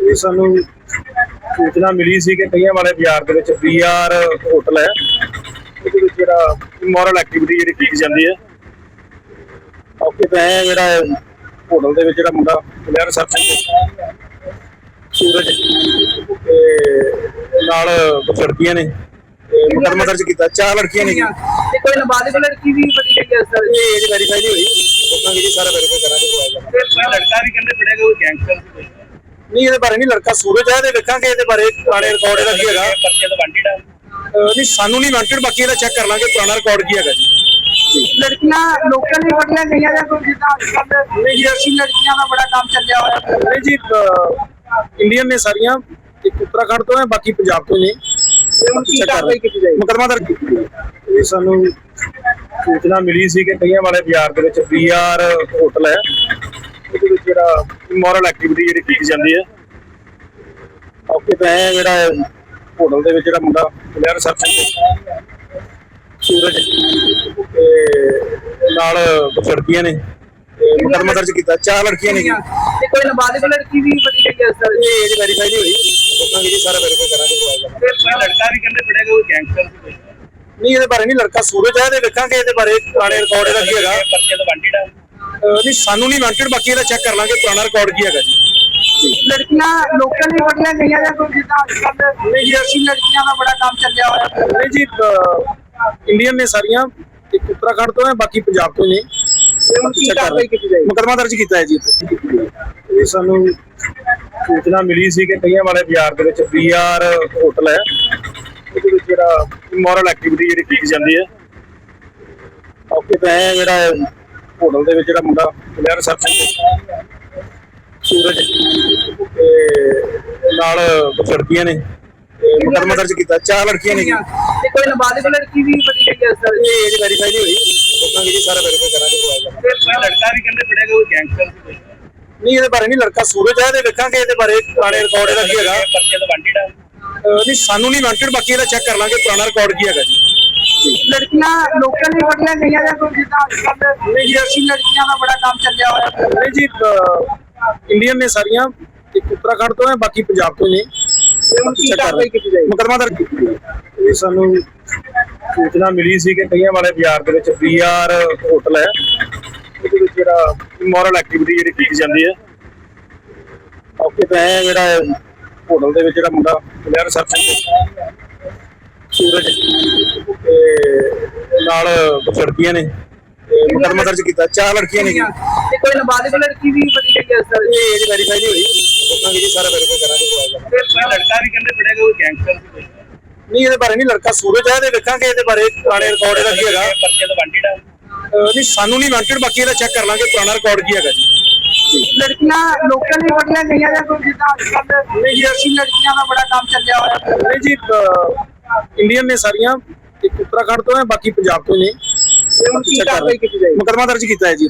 ਇਹ ਸਾਨੂੰ ਸੂਚਨਾ ਮਿਲੀ ਸੀ ਕਿ ਕਈਆਂ ਵਾਲੇ ਬਾਜ਼ਾਰ ਦੇ ਵਿੱਚ ਬੀਆਰ ਹੋਟਲ ਹੈ। ਉਹਦੇ ਵਿੱਚ ਜਿਹੜਾ ਇਮੋਰਲ ਐਕਟੀਵਿਟੀ ਜਿਹੜੀ ਕੀਤੀ ਜਾਂਦੀ ਹੈ। ਤਾਂ ਇਹ ਜਿਹੜਾ ਹੋਟਲ ਦੇ ਵਿੱਚ ਜਿਹੜਾ ਮੁੰਡਾ ਪਲੇਅਰ ਸਰਚ ਸੂਰਜ ਤੇ ਨਾਲ ਲੜਕੀਆਂ ਨੇ। ਮੁਕੱਦਮਾ ਦਰਜ ਕੀਤਾ। ਚਾਰ ਲੜਕੀਆਂ ਨੇ। ਕੋਈ ਨਾਬਾਲਿਗ ਲੜਕੀ ਵੀ ਬੜੀ ਗਈ ਹੈ ਸਰ। ਇਹ ਵੈਰੀਫਾਈ ਨਹੀਂ ਹੋਈ। ਦੱਸਾਂਗੇ ਜੀ ਸਾਰਾ ਵੈਰੀਫਾਈ ਕਰਾਂਗੇ ਉਹ ਆਏਗਾ ਫਿਰ ਕੋਈ ਲੜਕਾ ਵੀ ਕਹਿੰਦੇ ਫੜਿਆ ਕੋਈ ਗੈਂਗਸਟਰ ਸੀ ਕੋਈ ਨਹੀਂ। ਇਹਦੇ ਬਾਰੇ ਨਹੀਂ ਲੜਕਾ ਸੂਰਜ ਹੈ ਤੇ ਵੇਖਾਂਗੇ ਇਹਦੇ ਬਾਰੇ ਪੁਰਾਣੇ ਰਿਕਾਰਡ ਇਹਦਾ ਕੀ ਹੈਗਾ। ਪਰਚੇ ਤੋਂ ਵਾਂਟਿਡ ਆ। ਅਹ ਨਹੀਂ ਸਾਨੂੰ ਨਹੀਂ ਵਾਂਟਡ ਬਾਕੀ ਇਹਦਾ ਚੈੱਕ ਕਰ ਲਾਂਗੇ ਪੁਰਾਣਾ ਰਿਕਾਰਡ ਕੀ ਹੈਗਾ ਜੀ। ਲੜਕੀਆਂ ਲੋਕਲ ਹੀ ਬੜੀਆਂ ਗਈਆਂ ਜਾਂ ਕੋਈ ਜਿੱਦਾਂ ਅੱਜ ਕੱਲ੍ਹ ਵਿਦੇਸ਼ੀ ਲੜਕੀਆਂ ਦਾ ਬੜਾ ਕੰਮ ਚੱਲਿਆ ਹੋਇਆ। ਨਹੀਂ ਜੀ ਇੰਡੀਅਨ ਨੇ ਸਾਰੀਆਂ ਇੱਕ ਉੱਤਰਾਖੰਡ ਤੋਂ ਹੈ ਬਾਕੀ ਪੰਜਾਬ ਤੋਂ ਨੇ। ਹੁਣ ਕੀ ਕਾਰਵਾਈ ਕੀਤੀ ਜਾਏਗੀ? ਮੁਕਦਮਾ ਦਰਜ ਕੀਤੀ ਇਹ ਸਾਨੂੰ ਸੂਚਨਾ ਮਿਲੀ ਸੀ ਕਿ ਕਈਆਂ ਵਾਲੇ ਬਾਜ਼ਾਰ ਦੇ ਵਿੱਚ ਬੀਆਰ ਹੋਟਲ ਹੈ। ਉਹਦੇ ਵਿੱਚ ਜਿਹੜਾ ਇਮੋਰਲ ਐਕਟੀਵਿਟੀ ਜਿਹੜੀ ਕੀਤੀ ਜਾਂਦੀ ਹੈ। ਓਕੇ ਤਾਂ ਇਹ ਜਿਹੜਾ ਹੋਟਲ ਦੇ ਵਿੱਚ ਜਿਹੜਾ ਮੁੰਡਾ ਪਲੇਅਰ ਸਰਚ ਸੂਰਜ ਤੇ ਨਾਲ ਲੜਕੀਆਂ ਨੇ। ਮੁਕੱਦਮਾ ਦਰਜ ਕੀਤਾ। ਚਾਰ ਲੜਕੀਆਂ ਨੇ। ਕੋਈ ਨਾਬਾਲਿਗ ਲੜਕੀ ਵੀ ਬੜੀ ਗਈ ਹੈ ਸਰ। ਇਹ ਇਹਦੀ ਵੈਰੀਫਾਈ ਨਹੀਂ ਹੋਈ। ਦੱਸਾਂਗੇ ਜੀ ਸਾਰਾ ਵੈਰੀਫਾਈ ਕਰਾਂਗੇ। ਲੜਕਾ ਵੀ ਕਹਿੰਦੇ ਫੜਿਆ ਕੋਈ ਗੈਂਗਸਟਰ ਸੀ। ਨਹੀਂ ਇਹਦੇ ਬਾਰੇ ਨਹੀਂ ਲੜਕਾ ਸੂਰਜ ਹੈ ਤੇ ਵੇਖਾਂਗੇ ਇਹਦੇ ਬਾਰੇ ਪੁਰਾਣੇ ਰਿਕਾਰਡ ਇਹਦਾ ਕੀ ਹੈਗਾ। ਵਾਂਟਿਡ ਆ ਨਹੀਂ ਸਾਨੂੰ ਨਹੀਂ ਵਾਂਟਡ ਬਾਕੀ ਇਹਦਾ ਚੈੱਕ ਕਰ ਲਾਂਗੇ ਪੁਰਾਣਾ ਰਿਕਾਰਡ ਕੀ ਹੈਗਾ ਜੀ। ਲੜਕੀਆਂ ਲੋਕਲ ਹੀ ਬੜੀਆਂ ਗਈਆਂ ਜਾਂ ਕੋਈ ਜਿੱਦਾਂ ਅੱਜ ਕੱਲ੍ਹ ਵਿਦੇਸ਼ੀ ਲੜਕੀਆਂ ਦਾ ਬੜਾ ਕੰਮ ਚੱਲਿਆ ਹੋਇਆ। ਨਹੀਂ ਜੀ ਇੰਡੀਅਨ ਨੇ ਸਾਰੀਆਂ ਇੱਕ ਉੱਤਰਾਖੰਡ ਤੋਂ ਹੈ ਬਾਕੀ ਪੰਜਾਬ ਤੋਂ ਨੇ। ਮੁਕਦਮਾ ਦਰਜ ਕੀਤਾ ਹੈ ਜੀ। ਇਹ ਸਾਨੂੰ ਸੂਚਨਾ ਮਿਲੀ ਸੀ ਕਿ ਕਈਆਂ ਵਾਲੇ ਬਾਜ਼ਾਰ ਦੇ ਵਿੱਚ ਬੀਆਰ ਹੋਟਲ ਹੈ। ਉਹਦੇ ਵਿੱਚ ਜਿਹੜਾ ਇਮੋਰਲ ਐਕਟੀਵਿਟੀ ਜਿਹੜੀ ਕੀਤੀ ਜਾਂਦੀ ਹੈ। ਓਕੇ ਤਾਂ ਇਹ ਜਿਹੜਾ ਹੋਟਲ ਦੇ ਵਿੱਚ ਜਿਹੜਾ ਮੁੰਡਾ ਪਲੇਅਰ ਸਰਚ ਸੂਰਜ ਤੇ ਨਾਲ ਲੜਕੀਆਂ ਨੇ। ਮੁਕੱਦਮਾ ਦਰਜ ਕੀਤਾ। ਚਾਰ ਲੜਕੀਆਂ ਨੇ। ਜੀ। ਤੇ ਕੋਈ ਨਾਬਾਲਿਗ ਲੜਕੀ ਵੀ ਬੜੀ ਹੈ ਸਰ? ਇਹ ਇਹਦੀ ਵੈਰੀਫਾਈ ਨਹੀਂ ਹੋਈ। ਦੱਸਾਂਗੇ ਜੀ ਸਾਰਾ ਵੈਰੀਫਾਈ ਕਰਾਂਗੇ ਕੋਈ ਲੜਕਾ ਵੀ ਕਹਿੰਦੇ ਫੜਿਆ ਕੋਈ ਗੈਂਗਸਟਰ ਸੀ ਕੋਈ? ਨਹੀਂ ਇਹਦੇ ਬਾਰੇ ਨਹੀਂ ਲੜਕਾ ਸੂਰਜ ਹੈ ਤੇ ਵੇਖਾਂਗੇ ਇਹਦੇ ਬਾਰੇ ਪੁਰਾਣੇ ਰਿਕਾਰਡ ਇਹਦਾ ਕੀ ਹੈਗਾ। ਪਰਚੇ ਤੋਂ ਵਾਂਟਿਡ ਆ ਨਹੀਂ ਸਾਨੂੰ ਨਹੀਂ ਵਾਂਟਡ ਬਾਕੀ ਇਹਦਾ ਚੈੱਕ ਕਰ ਲਾਂਗੇ ਪੁਰਾਣਾ ਰਿਕਾਰਡ ਕੀ ਹੈਗਾ ਜੀ। ਲੜਕੀਆਂ ਲੋਕਲ ਹੀ ਬੜੀਆਂ ਗਈਆਂ ਜਾਂ ਕੋਈ ਜਿੱਦਾਂ ਅੱਜ ਕੱਲ੍ਹ ਵਿਦੇਸ਼ੀ ਲੜਕੀਆਂ ਦਾ ਬੜਾ ਕੰਮ ਚੱਲਿਆ ਹੋਇਆ। ਨਹੀਂ ਜੀ ਇੰਡੀਅਨ ਨੇ ਸਾਰੀਆਂ ਇੱਕ ਉੱਤਰਾਖੰਡ ਤੋਂ ਹੈ ਬਾਕੀ ਪੰਜਾਬ ਤੋਂ ਨੇ। ਮੁਕਦਮਾ ਇਹ ਸਾਨੂੰ ਸੂਚਨਾ ਮਿਲੀ ਸੀ ਕਿ ਕਈਆਂ ਵਾਲੇ ਬਾਜ਼ਾਰ ਦੇ ਵਿੱਚ ਬੀਆਰ ਹੋਟਲ ਹੈ। ਉਹਦੇ ਵਿੱਚ ਜਿਹੜਾ ਇਮੋਰਲ ਐਕਟੀਵਿਟੀ ਜਿਹੜੀ ਕੀਤੀ ਜਾਂਦੀ ਹੈ। ਓਕੇ ਤਾਂ ਇਹ ਜਿਹੜਾ ਹੋਟਲ ਦੇ ਵਿੱਚ ਜਿਹੜਾ ਮੁੰਡਾ ਪਲੇਅਰ ਸਰਚ ਸੂਰਜ। ਤੇ ਨਾਲ ਕੁਝ ਲੜਕੀਆਂ ਨੇ। ਤੇ ਮੁਕੱਦਮਾ ਦਰਜ ਕੀਤਾ। ਚਾਰ ਲੜਕੀਆਂ ਨੇ। ਤੇ ਕੋਈ ਨਾਬਾਲਿਗ ਲੜਕੀ ਵੀ ਬੜੀ ਗਈ ਹੈ ਸਰ? ਇਹ ਇਹਦੀ ਵੈਰੀਫਾਈ ਨਹੀਂ ਹੋਈ। ਦੱਸਾਂਗੇ ਜੀ ਸਾਰਾ ਵੈਰੀਫਾਈ ਕਰਾਂਗੇ ਕੋਈ ਲੜਕਾ ਵੀ ਕਹਿੰਦੇ ਫੜਿਆ ਕੋਈ ਗੈਂਗਸਟਰ ਕੋਈ? ਨਹੀਂ ਇਹਦੇ ਬਾਰੇ ਨਹੀਂ ਲੜਕਾ ਸੂਰਜ ਹੈ ਤੇ ਵੇਖਾਂਗੇ ਇਹਦੇ ਬਾਰੇ ਪੁਰਾਣੇ ਰਿਕਾਰਡ ਇਹਦਾ ਕੀ ਹੈਗਾ। ਪਰਚੇ ਤੋਂ ਵਾਂਟਿਡ ਆ ਨਹੀਂ ਸਾਨੂੰ ਨਹੀਂ ਵਾਂਟਡ ਬਾਕੀ ਇਹਦਾ ਚੈੱਕ ਕਰ ਲਾਂਗੇ ਪੁਰਾਣਾ ਰਿਕਾਰਡ ਕੀ ਹੈਗਾ ਜੀ। ਲੜਕੀਆਂ ਲੋਕਲ ਹੀ ਬੜੀਆਂ ਗਈਆਂ ਜਾਂ ਕੋਈ ਜਿੱਦਾਂ ਅੱਜ ਕੱਲ੍ਹ ਵਿਦੇਸ਼ੀ ਲੜਕੀਆਂ ਦਾ ਬੜਾ ਕੰਮ ਚੱਲਿਆ ਹੋਇਆ ਨਹੀਂ ਜੀ ਇੰਡੀਅਨ ਨੇ ਸਾਰੀਆਂ ਇੱਕ ਉੱਤਰਾਖੰਡ ਤੋਂ ਹੈ ਬਾਕੀ ਪੰਜਾਬ ਤੋਂ ਨੇ। ਮੁਕਦਮਾ ਦਰਜ ਕੀਤਾ ਹੈ ਜੀ।